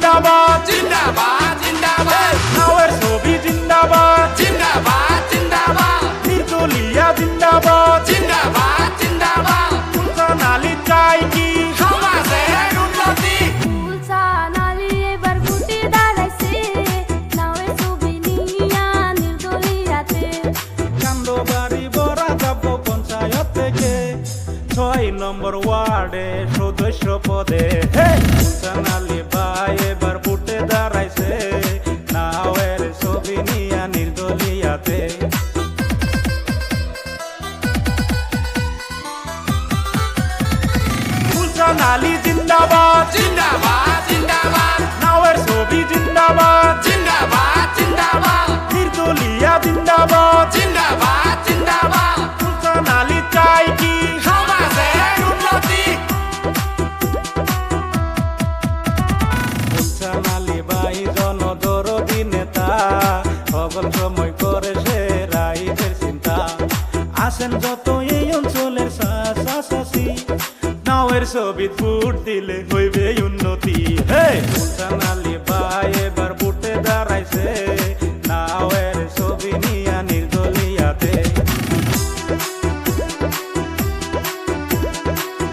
জিন্দাবাদ। জিন্দাবাদ জিন্দাবাদ। নাওয়ের ছবি জিন্দাবাদ। জিন্দাবাদ জিন্দাবাদ। নির্দলিয়া জিন্দাবাদ। জিন্দাবাদ জিন্দাবাদ। সুলতান আলী চাই কি? সমাজের উন্নতি। ফুলসা নালি এবার ফুটে দাঁড়াইছে। নাওয়ে ছবি নিয়া নির্দলিয়াতে। কান্দবাড়ি বরা যাব পঞ্চায়েত থেকে। ছয় নম্বর ওয়ার্ডে সদস্য পদে। আলী জিন্দাবাদ জিন্দাবাদ জিন্দাবাদ নাওয়ের ছবি জিন্দাবাদ জিন্দাবাদ জিন্দাবাদ নির্দলিয়া জিন্দাবাদ জিন্দাবাদ জিন্দাবাদ আলী চাই কি সমাজের উন্নতি আলী বাই জনদরদি নেতা সকল সময় করে সে রাইজের চিন্তা আসেন যত এই অঞ্চলের শাসি নাওয়ের ছবি ফুট দিলে হইবে উন্নতি। হে সুলতান আলী ভাই এবার বুটে দাঁড়াইছে। নাওয়ের ছবি নিয়া নির্দলিয়াতে।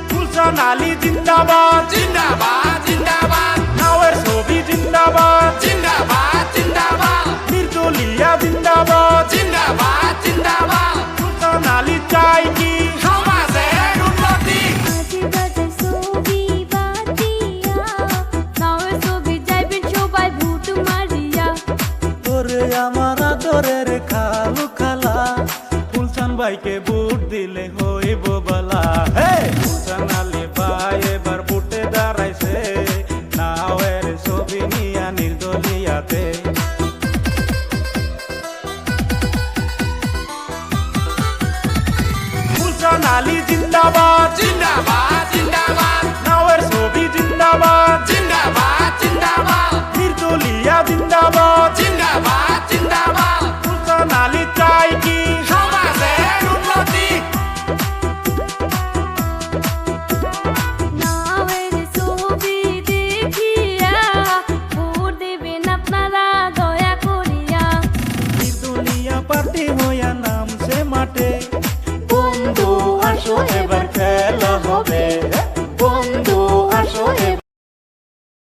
সুলতান আলী জিন্দাবাদ। জিন্দাবাদ জিন্দাবাদ। নাওয়ের ছবি জিন্দাবাদ জিন্দাবাদ। আদরের খালু খালা ফুলচান ভাইকে বুট দিলে হইব বালা। হে ভাই এবার বুটে দাঁড়াইছে নাওয়ের ছবি নিয়া নির্দলিয়াতে। জিন্দাবাদ